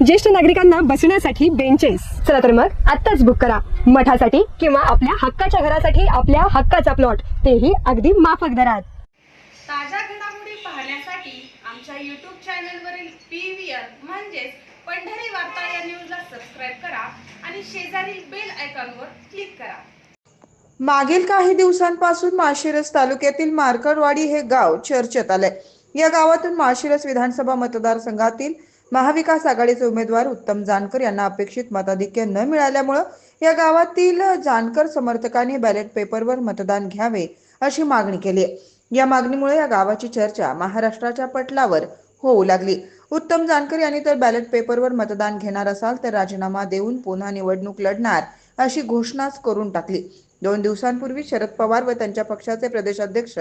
ज्येष्ठ नागरिकांना बसण्यासाठी बेंचेस चला तर मग आत्ताच बुक करा. मठासाठी किंवा आपल्या हक्काच्या घरासाठी आपल्या हक्काचा प्लॉट तेही अगदी माफक दरात. ताज्या घडामोडी पाहण्यासाठी आमच्या यूट्यूब चॅनलवरील पी व्ही आर म्हणजेच पंढरी वार्ता या न्यूजला सबस्क्राईब करा आणि शेजारील बेल आयकॉनवर क्लिक करा. मागील काही दिवसांपासून माळशिरस तालुक्यातील मार्कडवाडी हे गाव चर्चेत आलंय. या गावातून माळशिरस विधानसभा मतदारसंघातील महाविकास आघाडीचे उमेदवार उत्तम जानकर यांना अपेक्षित मताधिक्य न मिळाल्यामुळं या गावातील जानकर समर्थकांनी बॅलेट पेपरवर मतदान घ्यावे अशी मागणी केली. आहे या मागणीमुळे या गावाची चर्चा महाराष्ट्राच्या पटलावर होऊ लागली. उत्तम जानकर यांनी तर बॅलेट पेपरवर मतदान घेणार असाल तर राजीनामा देऊन पुन्हा निवडणूक लढणार अशी घोषणाच करून टाकली. दोन दिवसांपूर्वी शरद पवार व त्यांच्या पक्षाचे प्रदेशाध्यक्ष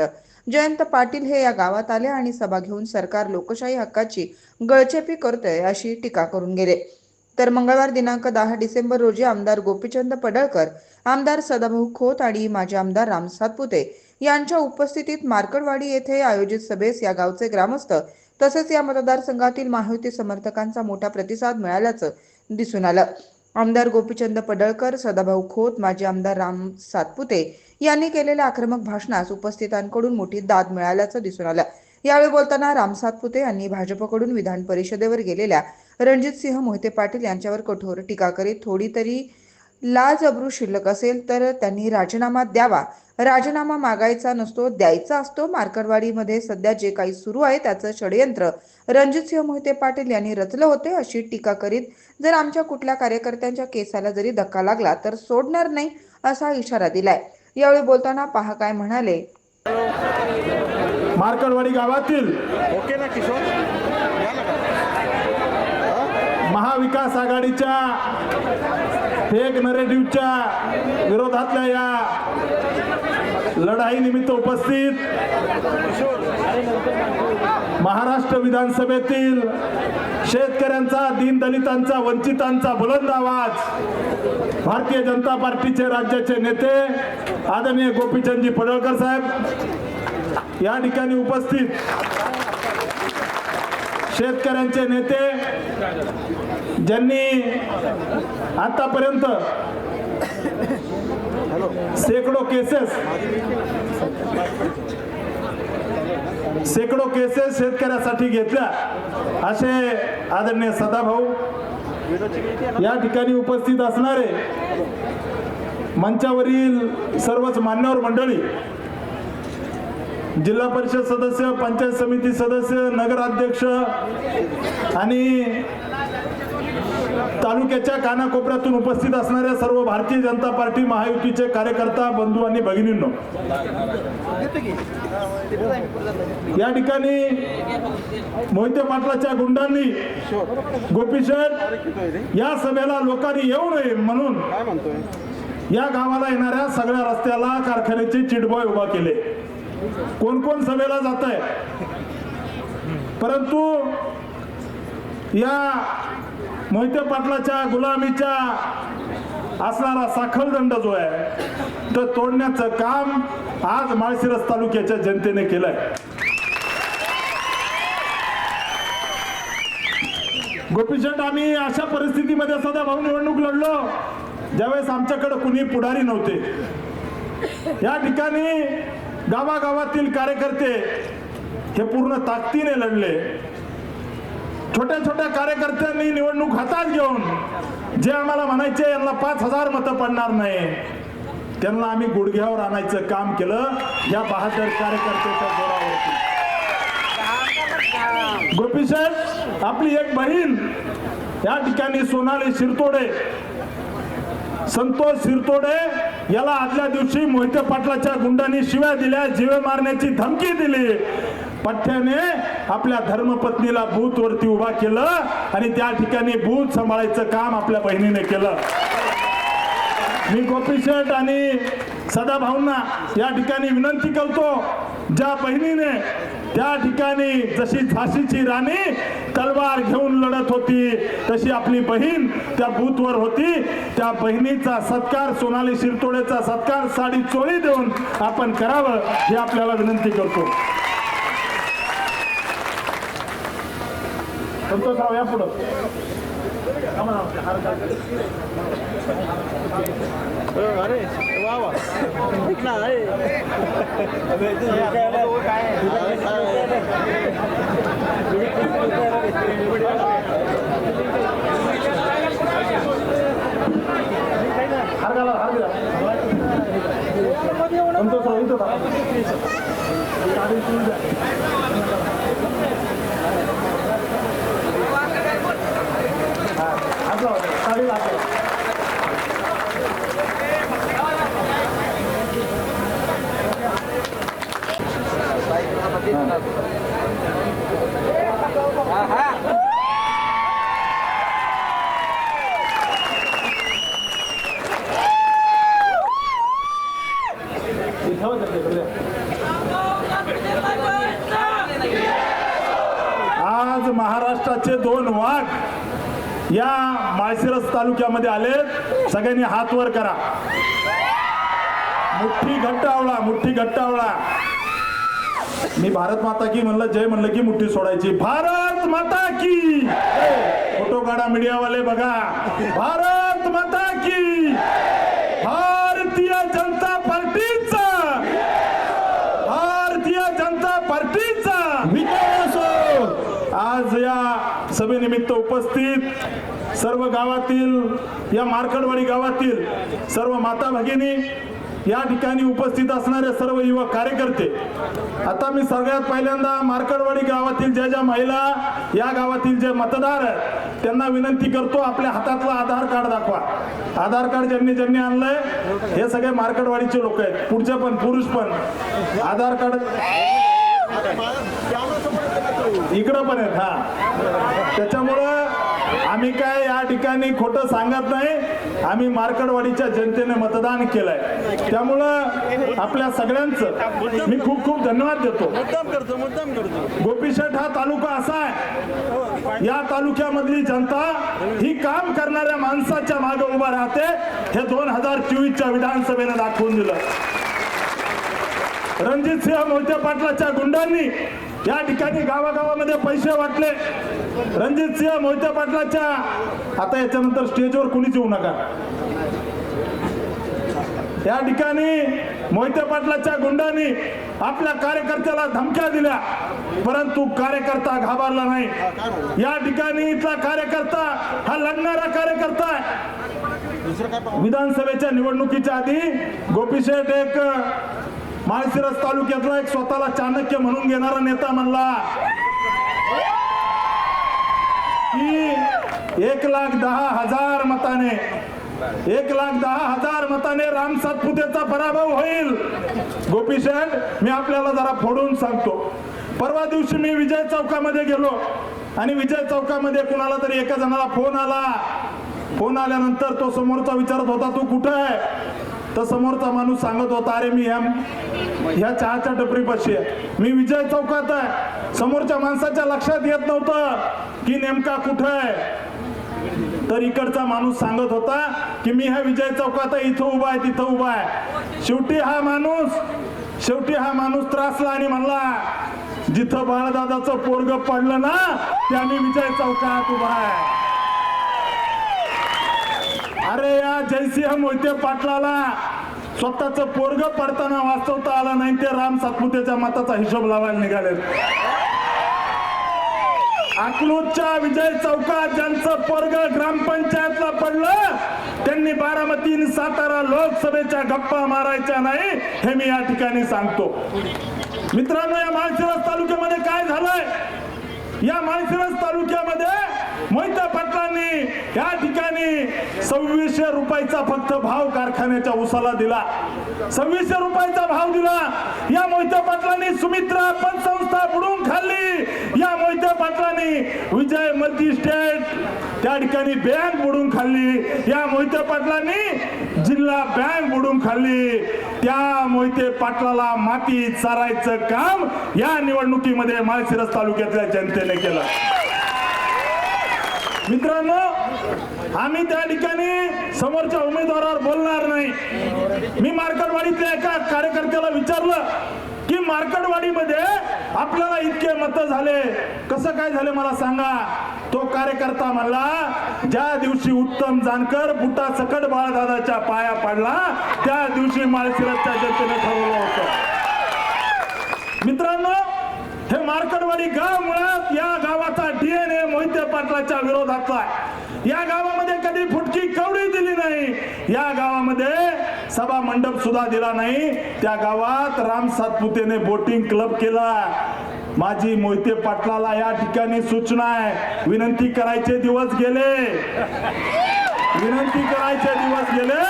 जयंत पाटील हे या गावात आले आणि सभा घेऊन सरकार लोकशाही हक्काची गळचेपी करतोय अशी टीका करून गेले. तर मंगळवार दिनांक दहा डिसेंबर रोजी आमदार गोपीचंद पडळकर आमदार सदाभाऊ खोत आणि माजी आमदार राम सातपुते यांच्या उपस्थितीत मार्कडवाडी येथे आयोजित सभेस या गावचे ग्रामस्थ तसेच या मतदारसंघातील महायुती समर्थकांचा मोठा प्रतिसाद मिळाल्याचं दिसून आलं. आमदार गोपीचंद पडळकर सदाभाऊ खोत माजी आमदार राम सातपुते यांनी केलेल्या आक्रमक भाषणास उपस्थितांकडून मोठी दाद मिळाल्याचं दिसून आलं. यावेळी बोलताना राम सातपुते यांनी भाजपकडून विधान परिषदेवर गेलेल्या रणजितसिंह मोहिते पाटील यांच्यावर कठोर टीका करीत थोडी तरी लाज अब्रू शिल्लक असेल तर त्यांनी राजीनामा द्यावा. राजीनामा मागायचा नसतो द्यायचा असतो. मार्कडवाडीमध्ये सध्या जे काही सुरू आहे त्याचं षडयंत्र. रणजितसिंह मोहिते पाटील यांनी रचलं होते अशी टीका करीत जर आमच्या कुठल्या कार्यकर्त्यांच्या केसाला जरी धक्का लागला तर सोडणार नाही असा इशारा दिलाय. यावेळी बोलताना पहा काय म्हणाले. मार्कडवाडी गावातील ओके ना किशोर? महाविकास आघाडीच्या फेक नरेटिव्हच्या विरोधातल्या या लढाईनिमित्त उपस्थित महाराष्ट्र विधानसभेतील शेतकऱ्यांचा दीनदलितांचा वंचितांचा बुलंद आवाज भारतीय जनता पार्टीचे राज्याचे नेते आदरणीय गोपीचंदजी पडळकर साहेब या ठिकाणी उपस्थित शेतकऱ्यांचे नेते ज्यांनी आतापर्यंत शेकडो केसेस शेकडो केसेस शेतकऱ्यासाठी घेतल्या असे आदरणीय सदाभाऊ या ठिकाणी उपस्थित असणारे मंचावरील सर्वच मान्यवर मंडळी जिल्हा परिषद सदस्य पंचायत समिती सदस्य नगराध्यक्ष आणि तालुक्याच्या कानाकोपऱ्यातून उपस्थित असणाऱ्या सर्व भारतीय जनता पार्टी महायुतीचे कार्यकर्ता बंधू आणि भगिनींनो. या ठिकाणी मोहिते पाटलाच्या गुंडांनी गोपीशेठ या सभेला लोकांनी येऊ नये म्हणून या गावाला येणाऱ्या सगळ्या रस्त्याला कारखान्याचे चिडबॉय उभा केले. कोण कोण सभेला जात आहे परंतु या मोहिते पाटलाच्या गुलामीच्या असणारा साखळदंड जो आहे तो तोडण्याचं काम आज माळशिरस तालुक्याच्या जनतेने केलंय. गोपीचंद आम्ही अशा परिस्थितीमध्ये सध्या भाऊ निवडणूक लढलो ज्यावेळेस आमच्याकडे कुणी पुढारी नव्हते. या ठिकाणी गावागावातील कार्यकर्ते हे पूर्ण ताकदीने लढले. छोट्या छोट्या कार्यकर्त्यांनी निवडणूक हातात घेऊन जे आम्हाला म्हणायचे यांना पाच हजार मतं पडणार नाही. त्यांना आम्ही गुडघ्यावर आणायचं काम केलं. या बहादर कार्यकर्त्याच्या जोरावरती. गोपीसाहेब आपली एक बहीण या ठिकाणी सोनाली शिरतोडे संतोष शिरतोडे याला आदल्या दिवशी मोहिते पाटलाच्या गुंडांनी शिव्या दिल्या जीवे मारण्याची धमकी दिली. पठ्याने आपल्या धर्मपत्नीला बूथ वरती उभा केलं आणि त्या ठिकाणी बूथ सांभाळायचं काम आपल्या बहिणीने केलं. मी गोपी शेठ आणि सदाभाऊंना या ठिकाणी विनंती करतो ज्या बहिणीने त्या ठिकाणी जशी झाशीची राणी तलवार घेऊन लढत होती तशी आपली बहीण त्या बूथवर होती. त्या बहिणीचा सत्कार सोनाली शिरतोडेचा सत्कार साडी चोळी देऊन आपण करावं हे आपल्याला विनंती करतो. संतोषराव या पुढं अरे वा वा हार घाला हार घाला संतोषराव इथं थांबा. साडी चोळी द्या. हा, हात लावा, साडीला हात लावा. इथं वळ तिकडे. आज महाराष्ट्राचे दोन वाघ या माळशिरस तालुक्यामध्ये आले. सगळ्यांनी हात वर करा. मुठ्ठी घट्ट आवळा मुठ्ठी घट्ट आवळा मी भारत माता की म्हणलं जय म्हणलं की मुठ्ठी सोडायची. भारत माता की! फोटो काढा मीडियावाले बघा. भारत माता की भारतीय जनता पार्टीचा भारतीय जनता पार्टीचा विजय असो आज या सभेनिमित्त उपस्थित सर्व गावातील या मार्कडवाडी गावातील सर्व माता भगिनी या ठिकाणी उपस्थित असणारे सर्व युवक कार्यकर्ते आता मी सगळ्यात पहिल्यांदा मार्कडवाडी गावातील ज्या ज्या महिला या गावातील जे मतदार आहेत त्यांना विनंती करतो आपल्या हातातला आधार कार्ड दाखवा. आधार कार्ड ज्यांनी ज्यांनी आणलंय हे सगळे मार्कडवाडीचे लोक आहेत. पुढचे पण पुरुष पण. आधार कार्ड इकडं पण आहेत हा. त्याच्यामुळं आम्ही काय ठिकाणी खोटं सांगत नाही. आम्ही मार्कडवाडीच्या जनतेने मतदान केलंय. त्यामुळं आपल्या सगळ्यांचं मी खूप खूप धन्यवाद देतो. गोपीशेठ हा तालुका असा आहे. या तालुक्यामधली जनता ही काम करणाऱ्या माणसाच्या मागे उभा राहते. हे दोन हजार चोवीसच्या विधानसभेनं दाखवून दिलं. रणजित सिंह मोहिते पाटलाच्या गुंडांनी या ठिकाणी गावागावामध्ये पैसे वाटले. रणजित सिंह मोहिते पाटलाच्या आता याच्यानंतर स्टेजवर कुणीच येऊ नका. या ठिकाणी मोहिते पाटलाच्या गुंडांनी आपल्या कार्यकर्त्याला धमक्या दिल्या परंतु कार्यकर्ता घाबरला नाही. या ठिकाणी इथला कार्यकर्ता हा लढणारा कार्यकर्ता आहे. विधानसभेच्या निवडणुकीच्या आधी गोपीशेठ एक माळशिरस तालुक्यातला एक स्वतःला चाणक्य म्हणून घेणारा नेता म्हणला. की एक लाख दहा हजार मताने एक लाख दहा हजार मताने राम सातपुतेचा पराभव होईल. गोपीशेठ मी आपल्याला जरा फोडून सांगतो. परवा दिवशी मी विजय चौकामध्ये गेलो आणि विजय चौकामध्ये कुणाला तरी एका जणाला फोन आला. फोन आल्यानंतर तो समोरचा विचारत होता तू कुठं आहे? तर समोरचा माणूस सांगत होता अरे मी ह्या ह्या चहाच्या टपरीपाशी आहे. मी विजय चौकात आहे. समोरच्या माणसाच्या लक्षात येत नव्हतं की नेमका कुठं आहे. तर इकडचा माणूस सांगत होता की मी ह्या विजय चौकात आहे, इथं उभा आहे तिथं उभा आहे. शेवटी हा माणूस शेवटी हा माणूस त्रासला आणि म्हणला जिथं बाळदादाचं पोरग पडलं ना त्या मी विजय चौकात उभा आहे. अरे या जयसिंह मोहिते पाटलाला स्वतःच पोरग पडताना वाचवता आलं नाही ते राम सातपुतेच्या मताचा हिशोब लावायला निघाले अकलूजच्या विजय चौकात ज्यांचं पोरग ग्रामपंचायतला पडलं त्यांनी बारामती आणि सातारा लोकसभेच्या गप्पा मारायच्या नाही हे मी या ठिकाणी सांगतो. मित्रांनो या माळशिरस तालुक्यामध्ये काय झालंय? या माळशिरस तालुक्यामध्ये मोहिता पाटलांनी या ठिकाणी सव्वीसशे रुपयाचा फक्त भाव कारखान्याच्या उसाला दिला. सव्वीसशे रुपयाचा भाव दिला. या मोहिता पाटलांनी सुमित्रा पतसंस्था बुडून खाल्ली. या मोहित्या पाटलांनी विजय मल्टी स्टेट त्या ठिकाणी बँक बुडून खाल्ली. या मोहित्या पाटलांनी जिल्हा बँक बुडून खाल्ली. त्या मोहिते पाटलाला माती चारायचं काम या निवडणुकीमध्ये माळशिरस तालुक्यातल्या जनतेने केलं. मित्रांनो आम्ही त्या ठिकाणी समोरच्या उमेदवारावर बोलणार नाही. मी मार्कडवाडीतल्या एका कार्यकर्त्याला विचारलं की मार्कटवाडीमध्ये आपल्याला इतके मत झाले. कसं काय झाले मला सांगा. तो कार्यकर्ता म्हणला ज्या दिवशी उत्तम जानकर बुटा सकट बाळदादाच्या पाया पडला त्या दिवशी माळशिरसच्या जनतेने ठरवलं होतं. मित्रांनो हे मार्कडवाडी गाव मुळात या गावाचा डीएनए मोहिते पाटलाच्या या गावामध्ये कधी फुटकी कवडी दिली नाही. या गावामध्ये सभा मंडप सुद्धा दिला नाही. त्या गावात राम सातपुतेने बोटिंग क्लब केला. माझी मोहिते पाटलाला या ठिकाणी सूचना आहे. विनंती करायचे दिवस गेले. विनंती करायचे दिवस गेले.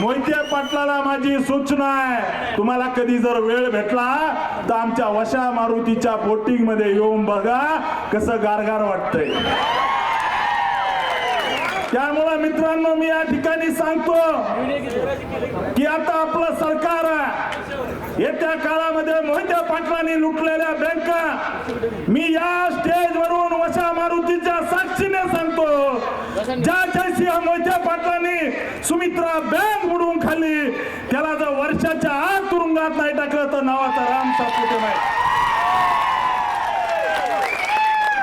मोहिते पाटलाला माझी सूचना आहे. तुम्हाला कधी जर वेळ भेटला तर आमच्या वशा मारुतीच्या बोटिंगमध्ये येऊन बघा कसं गारगार वाटतंय. त्यामुळे मित्रांनो मी या ठिकाणी सांगतो की आता आपलं सरकार येत्या काळामध्ये मोहित्या पाटलांनी लुटलेल्या बँका मी या स्टेजवरून वशा मारुतीच्या साक्षीने सांगतो. ज्या हा मोहित्या पाटलांनी सुमित्रा बँक बुडवून खाली त्याला जर वर्षाच्या आत तुरुंगात नाही टाकलं तर नावाचा राम सापडतो नाही.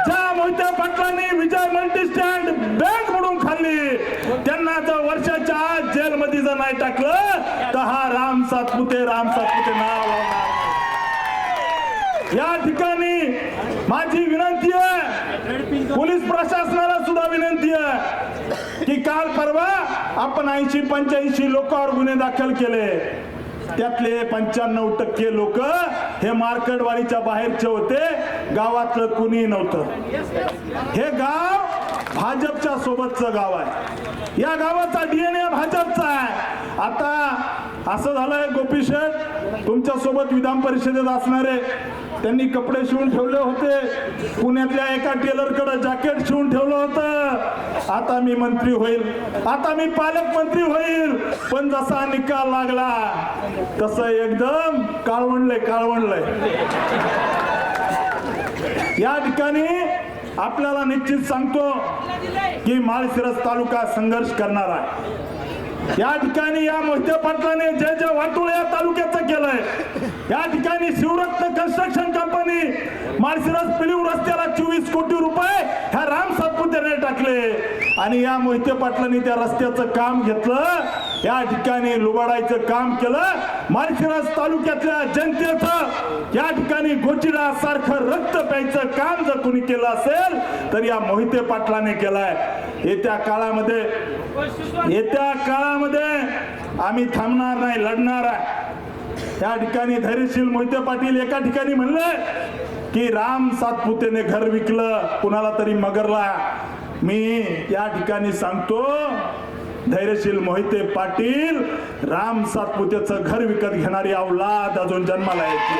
ज्या मोहित्या पाटलांनी विजय मल्टी स्टँड बँक म्हणून खाल्ली त्यांना जर वर्षाच्या आत जेलमध्ये जर नाही टाकलं तर हा राम सातपुते राम सातपुते नाव या ठिकाणी माझी विनंती आहे पोलीस प्रशासनाला सुद्धा विनंती आहे की काल परवा आपण ऐंशी पंच्याऐंशी लोकांवर गुन्हे दाखल केले. त्यातले पंच्याण्णव टक्के लोक हे मार्कडवाडीच्या बाहेरचे होते गावातलं कुणी नव्हतं. हे गाव भाजपच्या सोबतचं गाव आहे. या गावाचा डीएनए भाजपचा आहे. आता असं झालंय गोपी शेठ. तुमच्यासोबत विधान परिषदेत असणारे त्यांनी कपडे शिवून ठेवले होते. पुण्यातल्या एका टेलरकडे जॅकेट शिवून ठेवलं होतं. आता मी मंत्री होईल. आता मी पालकमंत्री होईल. पण जसा निकाल लागला तसं एकदम काळवणलंय काळवणलंय या ठिकाणी आपल्याला निश्चित सांगतो की माळशिरस तालुका संघर्ष करणार आहे. या ठिकाणी या मोहिते पाटलाने जे जे वाटोळ या तालुक्याचं केलंय या ठिकाणी शिवरत्न कन्स्ट्रक्शन कंपनी माळशिरस पिलीव रस्त्याला चोवीस कोटी रुपये ह्या राम सातपुतेने टाकले. आणि या मोहिते पाटलांनी त्या रस्त्याचं काम घेतलं या ठिकाणी लुबाडायचं काम केलं माळशिरस तालुक्यातल्या जनतेचं या ठिकाणी गोचिडा सारखं रक्त प्यायचं काम जर कोणी केलं असेल तर या मोहिते पाटलाने केलंय. येत्या काळामध्ये येत्या काळामध्ये आम्ही थांबणार नाही लढणार आहे. त्या ठिकाणी धैर्यशील मोहिते पाटील एका ठिकाणी म्हणले की राम सातपुतेने घर विकलं कुणाला तरी मगरला. मी या ठिकाणी सांगतो धैर्यशील मोहिते पाटील राम सातपुतेचं घर विकत घेणारी अवलाद अजून जन्माला यायची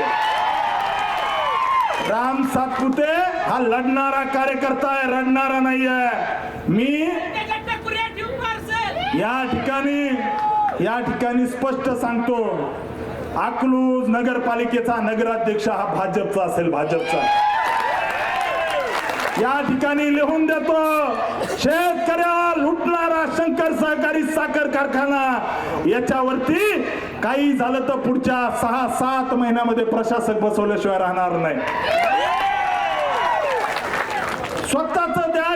राम सातपुते हा लढणारा कार्यकर्ता आहे रडणारा नाहीये. मी या ठिकाणी या ठिकाणी स्पष्ट सांगतो अकलूज नगरपालिकेचा नगराध्यक्ष हा भाजपचा असेल भाजपचा. या ठिकाणी लिहून देतो शेतकऱ्या लुटणारा शंकर सहकारी साखर कारखाना याच्यावरती काही झालं तर पुढच्या सहा सात महिन्यामध्ये प्रशासक बसवल्याशिवाय राहणार नाही स्वतःच त्या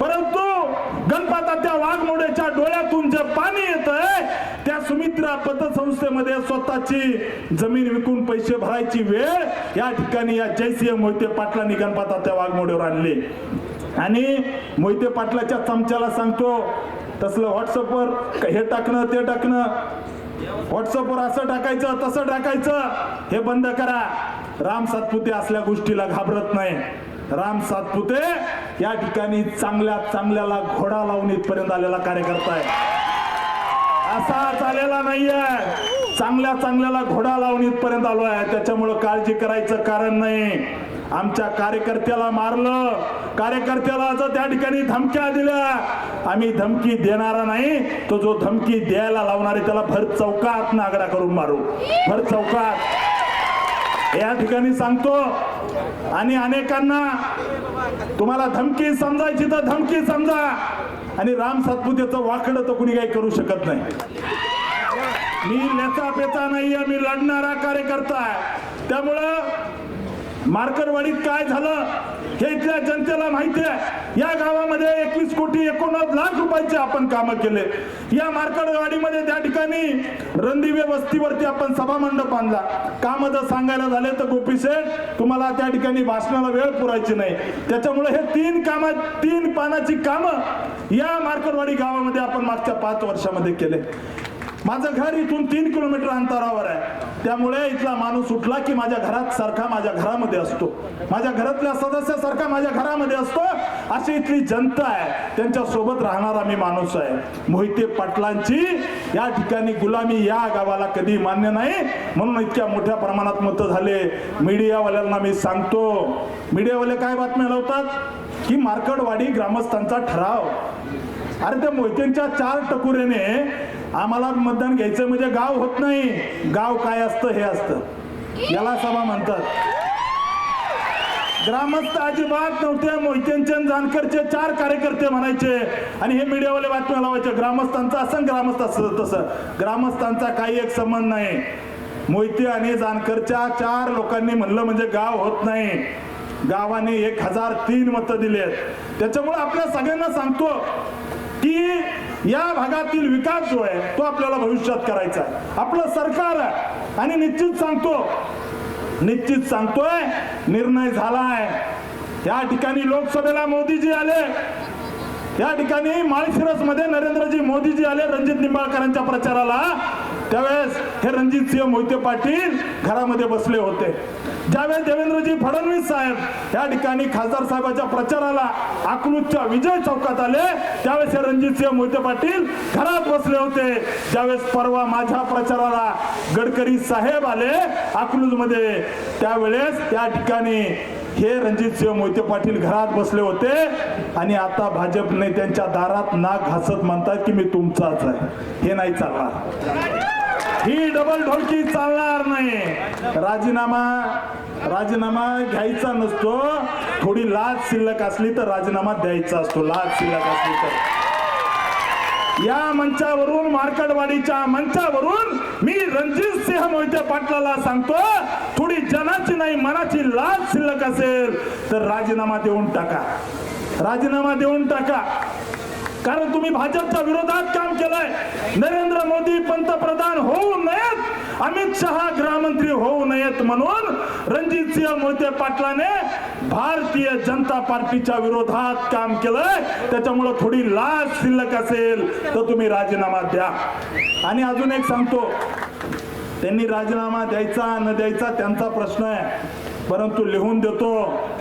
परंतु गणपताच्या वाघमोड्याच्या डोळ्यातून जे पाणी येत त्या सुमित्रा पतसंस्थेमध्ये स्वतःची जमीन विकून पैसे भरायची वेळ या ठिकाणी या जयसिंह मोहिते पाटलांनी गणपताच्या वाघमोड्यावर आणली. आणि मोहिते पाटलाच्या चमच्याला सांगतो तसलं व्हॉट्सअपवर हे टाकणं ते टाकणं. व्हॉट्सअपवर असं टाकायचं तसं टाकायचं. हे बंद करा. राम सातपुते असल्या गोष्टीला घाबरत नाही. राम सातपुते या ठिकाणी चांगल्या चांगल्याला घोडा लावून इथपर्यंत आलेला कार्यकर्ता आहे. असा चालेला नाहीये. चांगल्या चांगल्याला घोडा लावून इथपर्यंत आलो आहे. त्याच्यामुळं काळजी करायचं कारण नाही. आमच्या कार्यकर्त्याला मारलं. कार्यकर्त्याला जर त्या ठिकाणी धमक्या दिल्या आम्ही धमकी देणारा नाही. तो जो धमकी द्यायला लावणारे त्याला भर चौकात नागडा करून मारू. भर चौकात. या ठिकाणी सांगतो आणि अनेकांना तुम्हाला धमकी समजायची तर धमकी समजा. आणि राम सातपुतेचं वाकडं तर कुणी काही करू शकत नाही. मी नेता पेचा नाहीये मी लढणारा कार्यकर्ता आहे. त्यामुळं मार्करवाडीत काय झालं? हे इथल्या जनतेला माहिती आहे या गावामध्ये एकवीस कोटी एकोणनव्वद लाख रुपयाचे आपण कामं केले. या मार्कडवाडीमध्ये त्या ठिकाणी रणदिवे वस्तीवरती आपण सभा मंडप बांधला काम जर सांगायला झाले तर गोपी शेठ तुम्हाला त्या ठिकाणी भाषणाला वेळ पुरायची नाही. त्याच्यामुळे हे तीन कामा तीन पानाची कामं या मार्कडवाडी गावामध्ये आपण मागच्या पाच वर्षामध्ये केले. माझं घर इथून तीन किलोमीटर अंतरावर आहे. त्यामुळे इथला माणूस उठला की माझ्या घरात सारखा माझ्या घरामध्ये असतो. माझ्या घरातल्या सदस्यासारखा माझ्या घरामध्ये असतो. अशी इथली जनता आहे. त्यांच्यासोबत राहणारा मी माणूस आहे. मोहिते पाटलांची या ठिकाणी गुलामी या गावाला कधी मान्य नाही. म्हणून इतक्या मोठ्या प्रमाणात मतं झाले. मीडियावाल्यांना मी सांगतो. मीडियावाले काय बातम्या लावतात? की मार्कडवाडी ग्रामस्थांचा ठराव. अरे त्या मोहितेंच्या चार टकुरेने आम्हाला मतदान घ्यायचं म्हणजे गाव होत नाही. गाव काय असतं हे असतं. याला सभा म्हणतात. ग्रामस्थ अजिबात नव्हते. मोहितेनचंद जानकरचे चार कार्यकर्ते म्हणायचे. आणि हे मीडियावाले बातम्या लावायचे. ग्रामस्थांचा असं ग्रामस्थ असं तसं. ग्रामस्थांचा काही एक संबंध नाही. मोहिते आणि जानकरच्या चार लोकांनी म्हणलं म्हणजे गाव होत नाही. गावाने एक हजार तीन मतं दिलेत त्याच्यामुळे आपल्या सगळ्यांना सांगतो की या भागातील विकास जो आहे तो आपल्याला भविष्यात करायचा आहे. आपलं सरकार आहे. आणि निश्चित सांगतो निश्चित सांगतोय निर्णय झालाय. या ठिकाणी लोकसभेला मोदीजी आले. या ठिकाणी माळशिरसमध्ये नरेंद्रजी मोदीजी आले रणजित निंबाळकरांच्या प्रचाराला. त्यावेळेस हे रणजित सिंह मोहिते पाटील घरामध्ये बसले होते. ज्यावेळेस देवेंद्रजी फडणवीस साहेब या ठिकाणी खासदार साहेबाच्या प्रचाराला अकलूजच्या विजय चौकात आले त्यावेळेस हे रणजित सिंह मोहिते पाटील घरात बसले होते. ज्यावेळेस परवा माझ्या प्रचाराला गडकरी साहेब आले अकलूजमध्ये त्यावेळेस त्या ठिकाणी हे रणजित सिंह मोहिते पाटील घरात बसले होते. आणि आता भाजपने त्यांच्या दारात नाक घासत म्हणतात की मी तुमचाच आहे. हे नाही चालणार. ही डबल ढोलकी चालणार नाही. राजीनामा राजीनामा घ्यायचा नसतो. थोडी लाज शिल्लक असली तर राजीनामा द्यायचा असतो. लाज शिल्लक असली तर. या मंचावरून मार्कडवाडीच्या मंचावरून मी रणजित सिंह मोहिते पाटलाला सांगतो थोडी जनाची नाही मनाची लाज शिल्लक असेल तर राजीनामा देऊन टाका. राजीनामा देऊन टाका. कारण तुम्ही भाजपच्या विरोधात काम केलंय. नरेंद्र मोदी पंतप्रधान होऊ नयेत. अमित शहा गृहमंत्री होऊ नयेत म्हणून रणजित सिंह मोहिते पाटलाने भारतीय जनता पार्टीच्या विरोधात काम केलंय. त्याच्यामुळं थोडी लाज शिल्लक असेल तर तुम्ही राजीनामा द्या. आणि अजून एक सांगतो. त्यांनी राजीनामा द्यायचा न द्यायचा त्यांचा प्रश्न आहे. परंतु लिहून देतो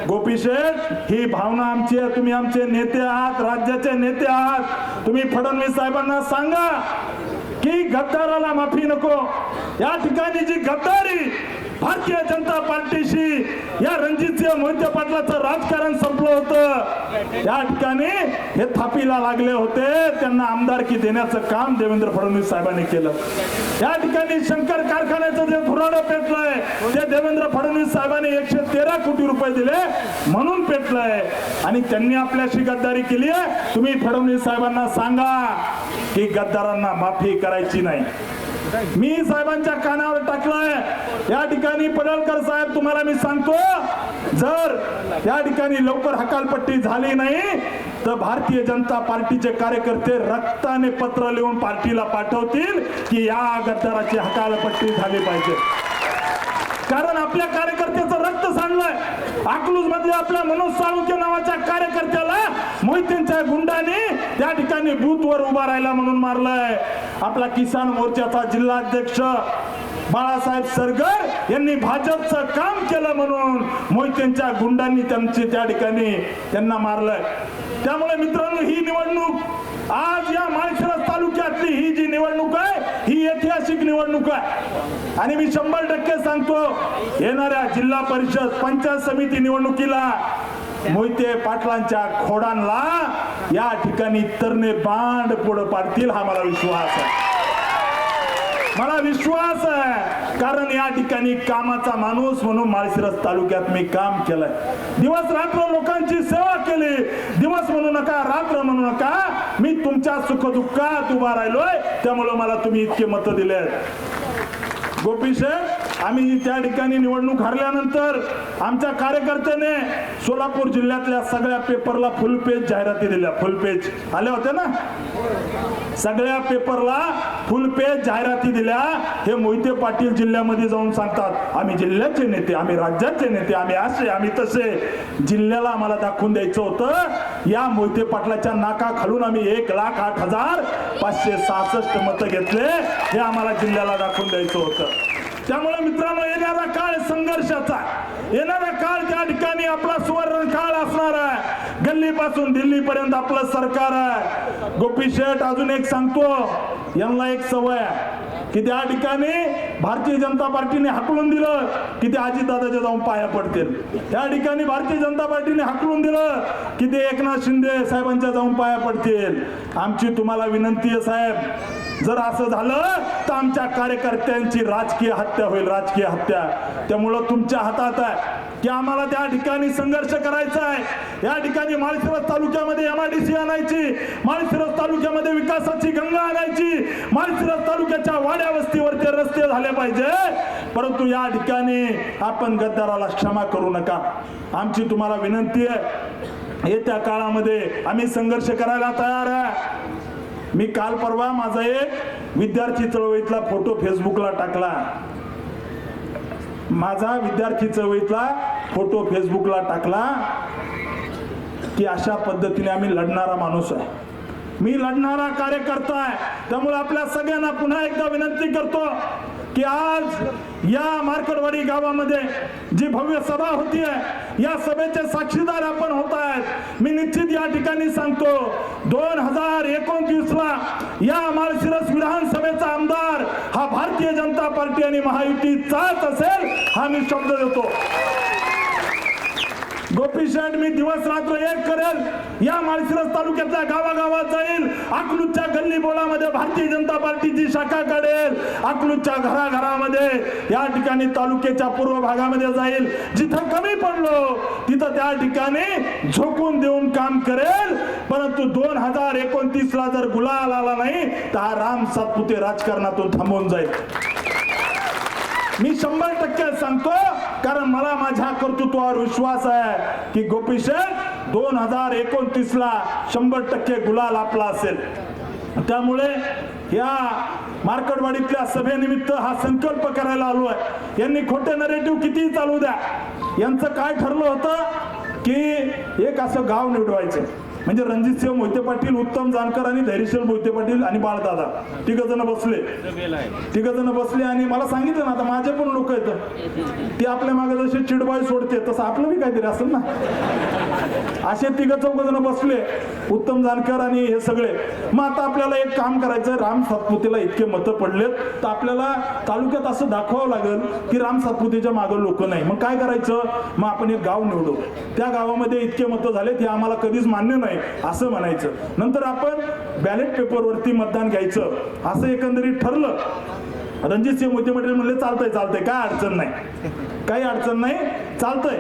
गोपीशेठ ही भावना आमची आहे. तुम्ही आमचे नेते आहात राज्याचे नेते आहात. तुम्ही फडणवीस साहेबांना सांगा की गद्दाराला माफी नको. या ठिकाणी जी गद्दारी भारतीय जनता पार्टीशी या रणजितसिंह मोहिते पाटलाचं राजकारण संपलं होतं. या ठिकाणी हे थापीला लागले होते. त्यांना आमदारकी देण्याचं काम देवेंद्र फडणवीस साहेबांनी केलं. या ठिकाणी शंकर कारखान्याचं जे धुराडं पेटलंय ते देवेंद्र फडणवीस साहेबांनी एकशे तेरा कोटी रुपये दिले म्हणून पेटलंय. आणि त्यांनी आपल्याशी गद्दारी केली आहे. तुम्ही फडणवीस साहेबांना सांगा की गद्दारांना माफी करायची नाही. मी साहेबांच्या कानावर टाकलाय. या ठिकाणी पडळकर साहेब तुम्हाला मी सांगतो जर या ठिकाणी लवकर हकालपट्टी झाली नाही तर भारतीय जनता पार्टीचे कार्यकर्ते रक्ताने पत्र लिहून पार्टीला पाठवतील की या गद्दाराची हकालपट्टी झाली पाहिजे. कारण आपल्या कार्यकर्ते अकलूज मधल्या आपल्या मनोज साळुंके नावाच्या कार्यकर्त्याला मोहितेंच्या गुंडाने त्या ठिकाणी बूथवर उभा राहिला म्हणून मारलंय. आपला किसान मोर्चाचा जिल्हाध्यक्ष बाळासाहेब सरगर यांनी भाजपचं काम केलं म्हणून मोहितेंच्या गुंडांनी त्यांची त्या ठिकाणी त्यांना मारलंय. त्यामुळे मित्रांनो ही निवडणूक आज या माळशिरस तालुक्यातली ही जी निवडणूक निवडणूक आहे. आणि मी शंभर टक्के सांगतो येणाऱ्या जिल्हा परिषद पंचायत समिती निवडणुकीला मोहिते पाटलांच्या खोडांना या ठिकाणी तरणे बांड पुढे पाडतील हा मला विश्वास आहे. मला विश्वास आहे कारण या ठिकाणी कामाचा माणूस म्हणून माळशिरस तालुक्यात मी काम केलंय. दिवस रात्र लोकांची सेवा केली. दिवस म्हणू नका रात्र म्हणू नका मी तुमच्या सुखदुःखात उभा राहिलोय त्यामुळे मला तुम्ही इतके मत दिले गोपीशेठ आम्ही त्या ठिकाणी निवडणूक हरल्यानंतर आमच्या कार्यकर्त्याने सोलापूर जिल्ह्यातल्या सगळ्या पेपरला फुल पेज जाहिराती दिल्या. Full page. आल्या होत्या ना? सगळ्या पेपरला फुल पेज जाहिराती दिल्या. हे मोहिते पाटील जिल्ह्यामध्ये जाऊन सांगतात आम्ही जिल्ह्याचे नेते आम्ही राज्याचे नेते आम्ही असे आम्ही तसे. जिल्ह्याला आम्हाला दाखवून द्यायचं होतं. या मोहिते पाटलाच्या नाका खालून आम्ही एक लाख आठ हजार पाचशे सहासष्ट मतं घेतले. हे आम्हाला जिल्ह्याला दाखवून द्यायचं होतं. त्यामुळे मित्रांनो येणारा काळ संघर्षाचा येणारा काळ त्या ठिकाणी आपला सुवर्ण काळ असणार आहे. गल्लीपासून दिल्ली पर्यंत आपलं सरकार आहे. गोपी शेठ अजून एक सांगतो यांना एक सवय आहे. की त्या ठिकाणी भारतीय जनता पार्टीने हाकलून दिलं की ते अजितदादाच्या जाऊन पाया पडतील. त्या ठिकाणी भारतीय जनता पार्टीने हाकलून दिलं की ते एकनाथ शिंदे साहेबांच्या जाऊन पाया पडतील. आमची तुम्हाला विनंती आहे साहेब जर असं झालं तर आमच्या कार्यकर्त्यांची राजकीय हत्या होईल राजकीय हत्या. त्यामुळं तुमच्या हातात आहे. की आम्हाला त्या ठिकाणी संघर्ष करायचा आहे. या ठिकाणी माळशिरस तालुक्यामध्ये एमा डी सी आणायची माळशिरस तालुक्यामध्ये विकासाची गंगा आणायची माळशिरस तालुक्याच्या वाड्या वस्तीवरचे रस्ते झाले पाहिजे. परंतु या ठिकाणी आपण गद्दाराला क्षमा करू नका. आमची तुम्हाला विनंती आहे येत्या काळामध्ये आम्ही संघर्ष करायला तयार आहे. मी काल परवा माझा एक विद्यार्थी चळवळीतला फोटो फेसबुकला टाकला. माझा विद्यार्थी चळवळीतला फोटो फेसबुकला टाकला की अशा पद्धतीने आम्ही लढणारा माणूस आहे. मी लढणारा कार्यकर्ता आहे. त्यामुळे आपल्या सगळ्यांना पुन्हा एकदा विनंती करतो. की आज या मार्कडवाडी गावामध्ये जी भव्य सभा होती आहे या सभेचे साक्षीदार आपण होत आहेत. मी निश्चित या ठिकाणी सांगतो दोन हजार एकोणतीसला या माळशिरस विधानसभेचा आमदार हा भारतीय जनता पार्टी आणि महायुतीचाच असेल हा मी शब्द देतो. गोपीशेठ मी दिवस रात्र एक करेल. या माळशिरस तालुक्यातल्या गावागावात जाईल. अकलूजच्या गल्ली बोळामध्ये भारतीय जनता पार्टीची शाखा काढेल. अकलूजच्या घराघरामध्ये या ठिकाणी तालुक्याच्या पूर्व भागामध्ये जाईल. जिथं कमी पडलो तिथं त्या ठिकाणी झोकून देऊन काम करेल. परंतु दोन हजार एकोणतीस ला जर गुलाल आला नाही तर हा राम सातपुते राजकारणातून थांबून जाईल. मी शंभर टक्के सांगतो कारण मला माझ्या कर्तृत्वावर विश्वास आहे की गोपीशेठ दोन हजार एकोणतीस ला शंभर टक्के गुलाल आपला असेल. त्यामुळे या मार्केटवाडीतल्या सभेनिमित्त हा संकल्प करायला आलो आहे. यांनी खोटे नरेटिव्ह कितीही चालू द्या. यांचं काय ठरलं होतं की एक असं गाव निवडवायचं. म्हणजे रणजितसिंह मोहिते पाटील उत्तम जानकर आणि धैर्यशील मोहिते पाटील आणि बाळदादा. तिघ जण बसले. तिघ जण बसले आणि मला सांगितलं ना आता माझे पण लोक आहेत. ते आपल्या मागे जसे चिडबाई सोडते तसं आपलं बी काहीतरी असेल ना. असे तिघ चौघ जण बसले. उत्तम जानकर आणि हे सगळे. मग आता आपल्याला एक काम करायचं राम सातपुतेला इतके मतं पडलेत. तर आपल्याला तालुक्यात असं दाखवावं लागेल की राम सातपुतेच्या मागं लोक नाही. मग काय करायचं? मग आपण एक गाव निवडू. त्या गावामध्ये इतके मतं झालेत हे आम्हाला कधीच मान्य नाही असं म्हणायचं. नंतर आपण बॅलेट पेपरवरती मतदान घ्यायचं. असं एकंदरीत ठरलं. रणजित सिंह मोदी म्हटले म्हणले चालतंय चालतंय. काय अडचण नाही. काही अडचण नाही. चालतंय.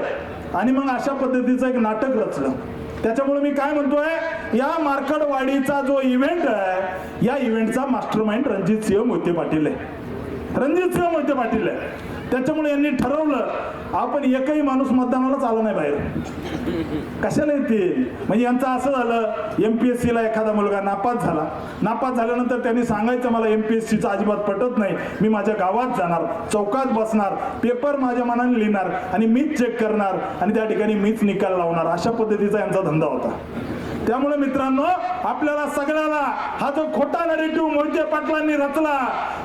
आणि मग अशा पद्धतीचं एक नाटक रचलं. त्याच्यामुळे मी काय म्हणतोय या मार्कडवाडीचा जो इव्हेंट आहे या इव्हेंटचा मास्टर माइंड रणजित सिंह मोहिते पाटील आहे. रणजितसिंह मोहिते पाटील आहे. त्याच्यामुळे यांनी ठरवलं आपण एकही माणूस मतदानालाच आला नाही बाहेर. कशाला येतील म्हणजे यांचं असं झालं एम पी एस सीला एखादा मुलगा नापास झाला. नापास झाल्यानंतर त्यांनी सांगायचं मला एम पी एस सीचं अजिबात पटत नाही. मी माझ्या गावात जाणार चौकात बसणार पेपर माझ्या मनाने लिहिणार आणि मीच चेक करणार आणि त्या ठिकाणी मीच निकाल लावणार. अशा पद्धतीचा यांचा धंदा होता. त्यामुळे मित्रांनो आपल्याला सगळ्याला हा जो खोटा नरेटिव्ह मोहिते पाटलांनी रचला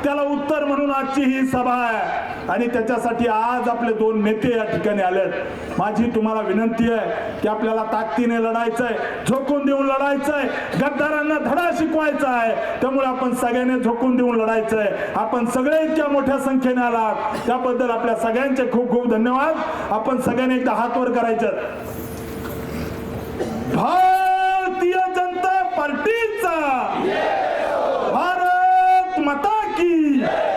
त्याला उत्तर म्हणून आजची ही सभा आहे. आणि त्याच्यासाठी आज आपले दोन नेते या ठिकाणी आलेत. माझी तुम्हाला विनंती आहे की आपल्याला ताकदीने लढायचंय झोकून देऊन लढायचंय गद्दारांना धडा शिकवायचा आहे. त्यामुळे आपण सगळ्यांनी झोकून देऊन लढायचंय. आपण सगळे इतक्या मोठ्या संख्येने आलात. त्याबद्दल आपल्या सगळ्यांचे खूप खूप धन्यवाद. आपण सगळ्यांनी एकदा हातवर करायचं करायचं um ataque!